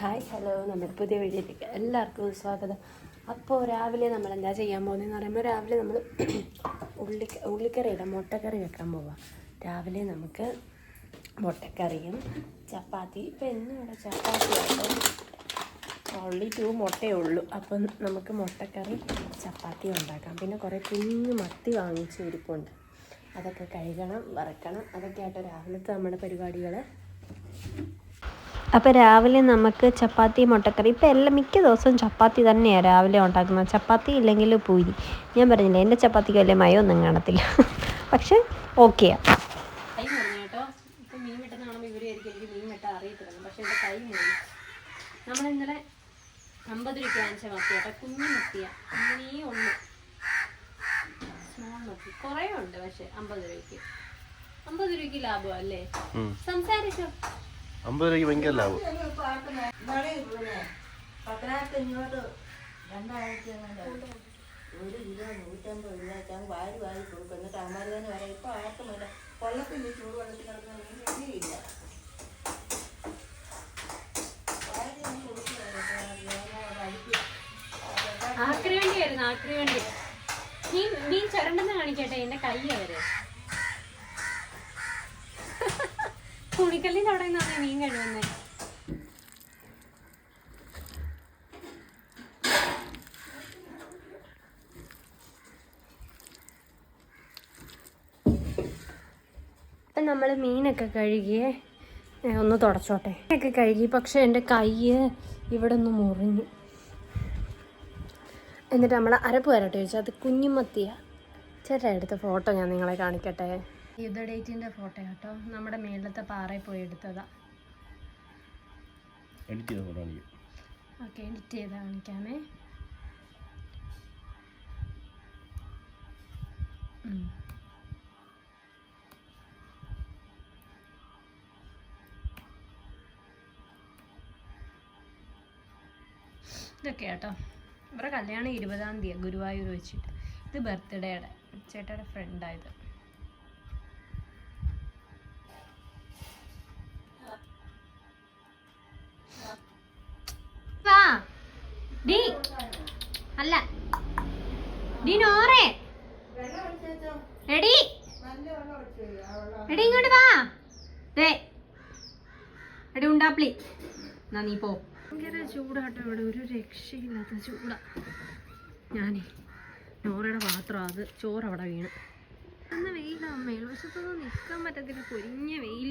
Hi hello നമ്മുടെ പുതിയ വീഡിയോയിലേക്ക് എല്ലാവർക്കും സ്വാഗതം. അപ്പോൾ രാവിലെ നമ്മൾ എന്താ ചെയ്യാൻ പോകുന്നതെന്ന് പറയുമ്പോൾ രാവിലെ നമ്മൾ ഉള്ളി ഉള്ളിക്കറിയില്ല മുട്ടക്കറി വെക്കാൻ പോവാം. രാവിലെ നമുക്ക് മുട്ടക്കറിയും ചപ്പാത്തി ഇപ്പം എന്നും ഇവിടെ ചപ്പാത്തി ഓൺലി ടു മുട്ടയേ ഉള്ളൂ. അപ്പം നമുക്ക് മുട്ടക്കറി ചപ്പാത്തി ഉണ്ടാക്കാം. പിന്നെ കുറേ കുഞ്ഞു മത്തി വാങ്ങിച്ച് ഇരിപ്പുണ്ട് അതൊക്കെ കഴുകണം വറക്കണം. അതൊക്കെ ആയിട്ട് രാവിലത്തെ നമ്മുടെ പരിപാടികൾ അപ്പോൾ രാവിലെ നമുക്ക് ചപ്പാത്തി മുട്ടക്കറി. ഇപ്പോൾ എല്ലാം മിക്ക ദിവസവും ചപ്പാത്തി തന്നെയാണ് രാവിലെ ഉണ്ടാക്കുന്നത്. ചപ്പാത്തി ഇല്ലെങ്കിൽ പൂരി. ഞാൻ പറഞ്ഞില്ല എന്റെ ചപ്പാത്തിക്ക് വലിയ മയമൊന്നും കാണത്തില്ല. പക്ഷെ ഓക്കെയാണ് കൈ മുറിഞ്ഞു കേട്ടോ. ഇപ്പം മീൻ വെട്ടുന്ന കാണുമ്പോൾ ഇവർ എനിക്ക് മീൻ വെട്ടാൻ അറിയത്തില്ല. പക്ഷേ എന്റെ കൈ മുറിഞ്ഞു. നമ്മൾ ഇന്നലെ അമ്പത് രൂപ വാങ്ങിച്ച മത്തി കേട്ടോ കുഞ്ഞു മത്തിയാണ് ഇങ്ങനെയേ ഉള്ളു. സ്മോൾ മത്തി കുറേ ഉണ്ട് പക്ഷേ അമ്പത് രൂപയ്ക്ക്. അമ്പത് രൂപയ്ക്ക് ലാഭം അല്ലേ? സംസാരിച്ചോ. അമ്പത് രൂപയ്ക്ക് ഭയങ്കര ലാഭം. പത്തനായിരത്തി ഇങ്ങോട്ട് രണ്ടായിരത്തി എങ്ങനെ ഒരു കിലോ നൂറ്റമ്പത് രൂപ വാരി വാരി കൊടുക്കും. എന്നിട്ട് അമ്മമാർ തന്നെ പറയാം ഇപ്പൊ ആർക്കുമില്ല കൊള്ളത്തിൽ ചൂട് വെള്ളത്തിൽ കിടക്കുന്ന മീൻ കിട്ടിയില്ല വാരി ഒന്നും കൊടുക്കില്ല ആക്രി വേണ്ടി ആക്രി വണ്ടി. മീൻ മീൻ ചരണ്ടെന്ന് കാണിക്കട്ടെ എന്റെ കൈ അവർ. തുണിക്കല്ലിന്റെ അവിടെ നിന്നാണ് മീൻ കഴുകുന്നത് ഇപ്പം നമ്മൾ മീനൊക്കെ കഴുകിയേ ഒന്ന് തുടച്ചോട്ടെ. ഒക്കെ കഴുകി പക്ഷെ എന്റെ കൈ ഇവിടെ ഒന്ന് മുറിഞ്ഞു. എന്നിട്ട് നമ്മൾ അരപ്പ് വരട്ടെ ചോദിച്ചാൽ അത് കുഞ്ഞുമത്തിയ. ചേട്ടാ എടുത്ത ഫോട്ടോ ഞാൻ നിങ്ങളെ കാണിക്കട്ടെ. യുദ്ധ ഡേറ്റിന്റെ ഫോട്ടോ കേട്ടോ നമ്മുടെ മേലത്തെ പാറയിൽ പോയി എടുത്തതാ. എഡിറ്റ് ചെയ്ത കാണിക്കും. ഓക്കെ എഡിറ്റ് ചെയ്ത് കാണിക്കാമേ. ഇതൊക്കെ കേട്ടോ ഇവരുടെ കല്യാണം ഇരുപതാം തീയതി ഗുരുവായൂർ വെച്ചിട്ട്. ഇത് ബർത്ത്ഡേയുടെ ചേട്ടയുടെ ഫ്രണ്ടായത് അല്ല. ഡിനോറേ റെഡി. റെഡി ഇങ്ങോട്ട് വാ. എടി ഉണ്ടാപ്ലി എന്നാ നീ പോ. ഭയങ്കര ചൂടാട്ടോ ഇവിടെ. ഒരു രക്ഷയില്ലാത്ത ചൂടാ. ഞാനേ നോറയുടെ പാത്രം അത് ചോറ് അവിടെ അന്ന് എന്ന വെയിലാ മേൽവശത്തൊന്നും നിൽക്കാൻ പറ്റത്തില്ല. പൊരിഞ്ഞ വെയിൽ.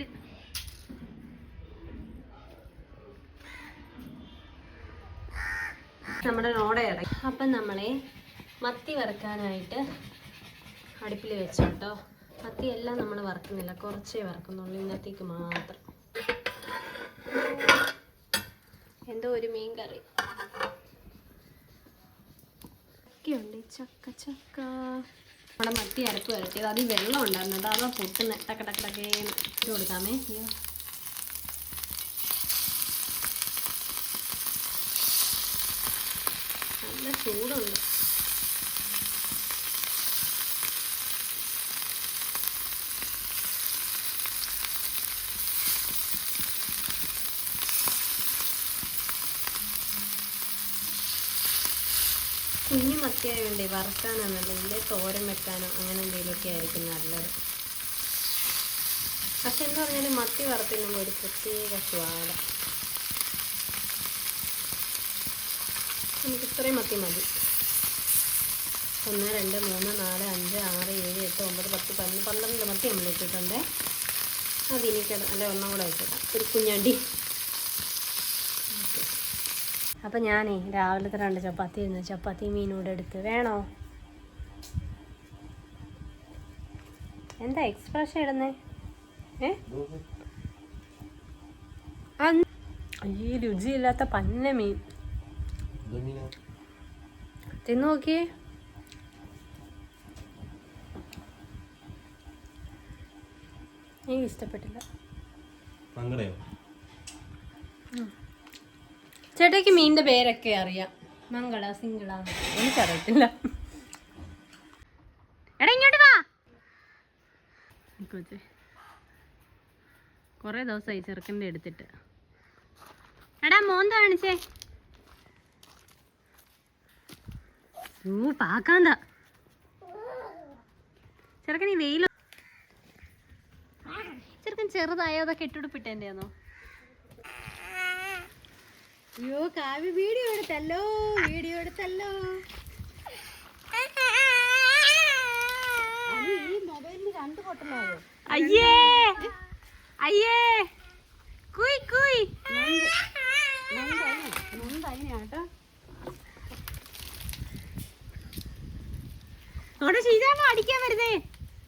നമ്മുടെ നോട ഇറങ്ങി അപ്പം നമ്മളെ മത്തി വറുക്കാനായിട്ട് അടുപ്പിൽ വെച്ചോട്ടോ. മത്തി എല്ലാം നമ്മൾ വറുക്കുന്നില്ല. കുറച്ചേ വറുക്കുന്നുള്ളൂ ഇന്നത്തേക്ക് മാത്രം. എന്തോ ഒരു മീൻ കറി. ചക്ക ചക്ക. നമ്മുടെ മത്തി അരപ്പ് വരട്ടിയത്. അതിൽ വെള്ളം ഉണ്ടായിരുന്നത്. അതാ പൊട്ടുന്ന. ടക്ക ടക്ക ടക്കേന്ന്. ഇട്ട് കൊടുക്കാമേ. അയ്യോ. നല്ല ചൂടുണ്ട്. കുഞ്ഞു മത്തിയായോണ്ടേ വറുക്കാനാണ് നല്ലത് തോരൻ വെക്കാനോ അങ്ങനെ എന്തെങ്കിലുമൊക്കെ ആയിരിക്കും നല്ലത്. പക്ഷെ എന്താ പറഞ്ഞാലും മത്തി വറുത്തില്ലെങ്കിൽ ഒരു പ്രത്യേക സ്വാദ. നമുക്ക് ഇത്രയും മത്തി മതി. ഒന്ന് രണ്ട് മൂന്ന് നാല് അഞ്ച് ആറ് ഏഴ് എട്ട് ഒമ്പത് പത്ത് പതിനൊന്ന് പന്ത്രണ്ട് മത്തി നമ്മൾ ഇട്ടിട്ടുണ്ട്. അതിനിക്കട അല്ലെ ഒന്നും കൂടെ വെച്ചിടാം ഒരു കുഞ്ഞാണ്ടി. അപ്പം ഞാനേ രാവിലത്തെ രണ്ട് ചപ്പാത്തി ഇരുന്ന് ചപ്പാത്തി മീനൂടെ എടുത്ത്. വേണോ? എന്താ എക്സ്പ്രഷൻ ഇടുന്നേ? ഏ? ഈ രുചിയില്ലാത്ത പന്ന മീൻ. തിന്നു നോക്കിയേ എനിക്ക് ഇഷ്ടപ്പെട്ടില്ല. ചേട്ടയ്ക്ക് മീനിന്റെ പേരൊക്കെ അറിയാം. മംഗള സിംഗള. എനിക്കറിയത്തില്ല. എടാ ഇങ്ങോട്ട് വാ. കുറേ ദിവസമായി ചെറുക്കന്റെ എടുത്തിട്ട് എടാ മോന്ത കാണിച്ചേ. ഓ പാക്കാന്താ ചെറുക്കൻ ഈ വെയിൽ ചെറുക്കൻ ചെറുതായോ? അതൊക്കെ ഇട്ടുടുപ്പിട്ടെന്റെയാണോ അയ്യോ കാവ്യ വീഡിയോ എടുത്തല്ലോ വീഡിയോ എടുത്തല്ലോ. അയ്യേ! അയ്യേ! കുയ് കുയ്. കേട്ടോ അവിടെ ശീതാമ അടിക്കാൻ വരുന്നേ.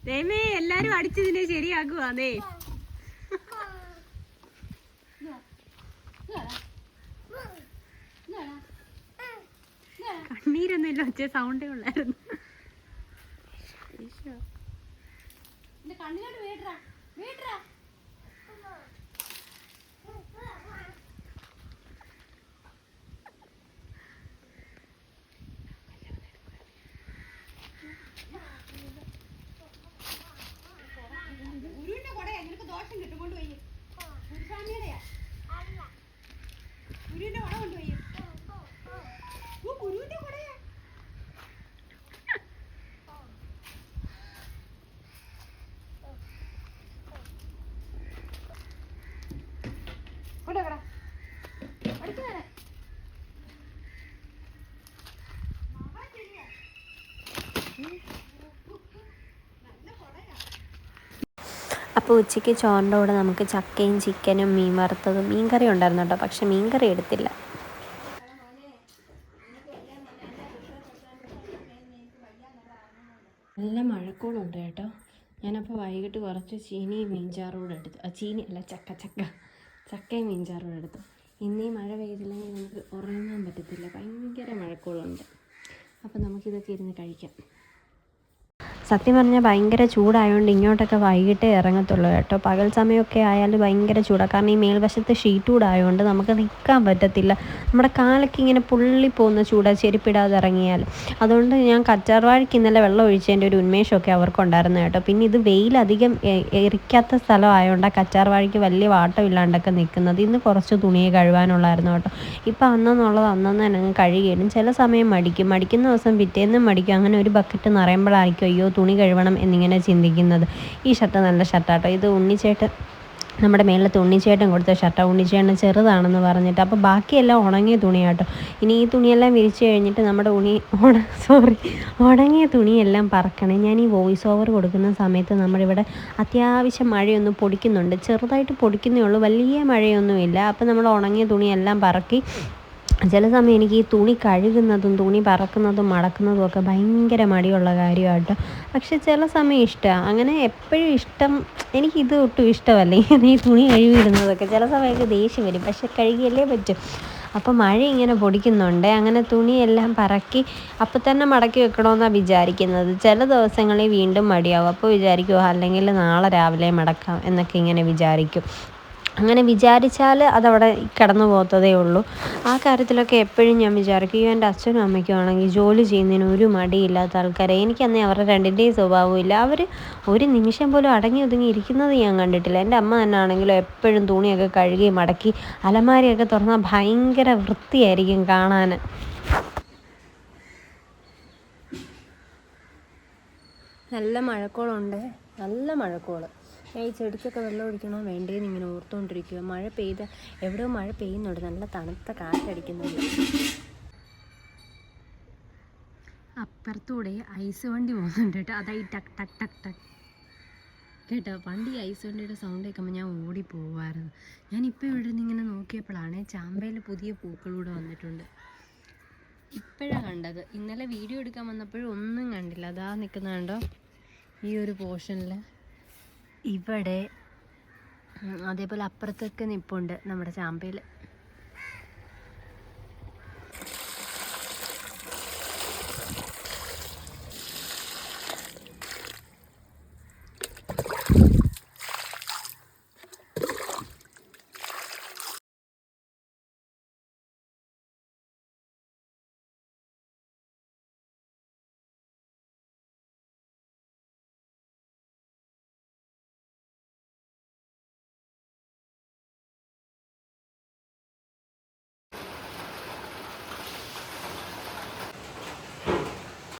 ദേമേ എല്ലാരും അടിച്ചതിനെ ശരിയാക്കുവാന്നേ. കണ്ണീരൊന്നുമില്ല ഒച്ച സൗണ്ടേ ഉള്ളായിരുന്നു. കണ്ണിലോട്ട് വീട്ടറാ വീട്ടറാ ഗുരുവിന്റെ കൊടയാ. നിനക്ക് ദോഷം കിട്ടും. കൊണ്ടുപോയി. ഗുരുസ്വാമിയുടെയാ ഗുരുവിന്റെ കൊട കൊണ്ടുപോയി ഓ, ഗുരുവിന്റെ കൊടയാ കൊട കൊട അടുത്ത് വരാം അപ്പോൾ ഉച്ചയ്ക്ക് ചോറിന്റെ കൂടെ നമുക്ക് ചക്കയും ചിക്കനും മീൻ വറുത്തതും മീൻ കറി ഉണ്ടായിരുന്നു കേട്ടോ പക്ഷെ മീൻ കറി എടുത്തില്ല. നല്ല മഴക്കോളുണ്ട് കേട്ടോ. ഞാനപ്പോൾ വൈകിട്ട് കുറച്ച് ചീനിയും കൂടെ എടുത്തു. ആ, ചീനി അല്ല ചക്ക ചക്ക. ചക്കയും മീൻചാറും കൂടെ എടുത്തു. ഇന്നീ മഴ പെയ്തില്ലെങ്കിൽ നമുക്ക് ഉറങ്ങാൻ പറ്റത്തില്ല. ഭയങ്കര മഴക്കോളുണ്ട്. അപ്പോൾ നമുക്കിതൊക്കെ ഇരുന്ന് കഴിക്കാം. സത്യം പറഞ്ഞാൽ ഭയങ്കര ചൂടായതുകൊണ്ട് ഇങ്ങോട്ടൊക്കെ വൈകിട്ടേ ഇറങ്ങത്തുള്ളൂ കേട്ടോ. പകൽ സമയമൊക്കെ ആയാൽ ഭയങ്കര ചൂടാണ് കാരണം ഈ മേൽവശത്ത് ഷീറ്റ് ചൂടായതുകൊണ്ട് നമുക്ക് നിൽക്കാൻ പറ്റത്തില്ല. നമ്മുടെ കാലൊക്കെ ഇങ്ങനെ പുള്ളി പോകുന്ന ചൂടാ ചെരുപ്പിടാതെ ഇറങ്ങിയാൽ അതുകൊണ്ട് ഞാൻ കച്ചാർവാഴയ്ക്ക് ഇന്നലെ വെള്ളം ഒഴിച്ചതിന്റെ ഒരു ഉന്മേഷമൊക്കെ അവർക്കുണ്ടായിരുന്നു കേട്ടോ. പിന്നെ ഇത് വെയിലധികം എരിക്കാത്ത സ്ഥലമായതുകൊണ്ട് ആ കച്ചാർവാഴയ്ക്ക് വലിയ വാട്ടം ഇല്ലാണ്ടൊക്കെ നിൽക്കുന്നത് ഇന്ന് കുറച്ച് തുണിയെ കഴുകാനുള്ളായിരുന്നു കേട്ടോ. ഇപ്പം അന്നെന്നുള്ളത് അന്നന്ന് തന്നെ കഴുകിയിടും. ചില സമയം മടിക്കും. മടിക്കുന്ന ദിവസം പിറ്റേന്നും മടിക്കും. അങ്ങനെ ഒരു ബക്കറ്റ് നിറയുമ്പോഴായിരിക്കും അയ്യോ തുണി കഴുകണം എന്നിങ്ങനെ ചിന്തിക്കുന്നത്. ഈ ഷർട്ട് നല്ല ഷർട്ടാട്ടോ. ഇത് ഉണ്ണിച്ചേട്ടൻ നമ്മുടെ മേളിലത്തെ ഉണ്ണിച്ചേട്ടൻ കൊടുത്ത ഷർട്ടാണ് ഉണ്ണിച്ചേട്ടൻ ചെറുതാണെന്ന് പറഞ്ഞിട്ട്. അപ്പോൾ ബാക്കിയെല്ലാം ഉണങ്ങിയ തുണിയാട്ടോ. ഇനി ഈ തുണിയെല്ലാം വിരിച്ച് കഴിഞ്ഞിട്ട് നമ്മുടെ ഉണി ഉണ സോറി ഉണങ്ങിയ തുണിയെല്ലാം പറക്കണേ. ഞാൻ ഈ വോയിസ് ഓവർ കൊടുക്കുന്ന സമയത്ത് നമ്മളിവിടെ അത്യാവശ്യം മഴയൊന്നും പൊടിക്കുന്നുണ്ട്. ചെറുതായിട്ട് പൊടിക്കുന്നേ ഉള്ളൂ. വലിയ മഴയൊന്നുമില്ല. അപ്പോൾ നമ്മൾ ഉണങ്ങിയ തുണിയെല്ലാം പറക്കി ചില സമയം എനിക്ക് ഈ തുണി കഴുകുന്നതും തുണി പറക്കുന്നതും മടക്കുന്നതും ഒക്കെ ഭയങ്കര മടിയുള്ള കാര്യമായിട്ട്. പക്ഷെ ചില സമയം ഇഷ്ടമാണ് അങ്ങനെ എപ്പോഴും ഇഷ്ടം എനിക്ക് ഇത് ഒട്ടും ഇഷ്ടമല്ല. ഈ തുണി കഴുകിയിടുന്നതൊക്കെ. ചില സമയമൊക്കെ ദേഷ്യം വരും. പക്ഷെ കഴുകിയല്ലേ പറ്റും. അപ്പോൾ മഴ ഇങ്ങനെ പൊടിക്കുന്നുണ്ട്. അങ്ങനെ തുണിയെല്ലാം പറക്കി അപ്പോൾ തന്നെ മടക്കി വെക്കണമെന്നാണ് വിചാരിക്കുന്നത്. ചില ദിവസങ്ങളിൽ വീണ്ടും മടിയാവും. അപ്പോൾ വിചാരിക്കുമോ അല്ലെങ്കിൽ നാളെ രാവിലെ മടക്കാം എന്നൊക്കെ ഇങ്ങനെ വിചാരിക്കും. അങ്ങനെ വിചാരിച്ചാൽ അതവിടെ കിടന്നു പോകത്തതേ ഉള്ളൂ. ആ കാര്യത്തിലൊക്കെ എപ്പോഴും ഞാൻ വിചാരിക്കും ഈ എന്റെ അച്ഛനും അമ്മയ്ക്കും ആണെങ്കിൽ ജോലി ചെയ്യുന്നതിന് ഒരു മടിയില്ലാത്ത ആൾക്കാരെ എനിക്കന്നേ അവരുടെ രണ്ടിന്റെയും സ്വഭാവമില്ല അവർ ഒരു നിമിഷം പോലും അടങ്ങി ഒതുങ്ങി ഇരിക്കുന്നത് ഞാൻ കണ്ടിട്ടില്ല. എന്റെ അമ്മ തന്നെ ആണെങ്കിലും എപ്പോഴും തുണിയൊക്കെ കഴുകി മടക്കി അലമാരിയൊക്കെ തുറന്നാൽ ഭയങ്കര വൃത്തിയായിരിക്കും കാണാൻ. നല്ല മഴക്കോളുണ്ട്. നല്ല മഴക്കോൾ. ഈ ചെടിക്കൊക്കെ വെള്ളം ഒഴിക്കണോ? വേണ്ടേന്ന് ഇങ്ങനെ ഓർത്തുകൊണ്ടിരിക്കുക മഴ പെയ്ത എവിടെയോ മഴ പെയ്യുന്നുണ്ട്. നല്ല തണുത്ത കാറ്റടിക്കുന്നുണ്ട് അപ്പുറത്തൂടെ ഐസ് വണ്ടി പോകുന്നുണ്ട് കേട്ടോ. അതായി ടക് ടക് ടക് ടക്. കേട്ടോ പണ്ട് ഈ ഐസ് വണ്ടിയുടെ സൗണ്ട് കേൾക്കുമ്പോൾ ഞാൻ ഓടി പോവായിരുന്നു ഞാനിപ്പോൾ ഇവിടെ നിന്ന് ഇങ്ങനെ നോക്കിയപ്പോഴാണ് ചാമ്പയിൽ പുതിയ പൂക്കളൂടെ വന്നിട്ടുണ്ട്. ഇപ്പോഴാണ് കണ്ടത്. ഇന്നലെ വീഡിയോ എടുക്കാൻ വന്നപ്പോഴും ഒന്നും കണ്ടില്ല. അതാ നിൽക്കുന്ന കണ്ടോ? ഈ ഒരു പോർഷനിൽ ഇവിടെ അതേപോലെ അപ്പുറത്തൊക്കെ നിപ്പുണ്ട് നമ്മുടെ ചാമ്പയിൽ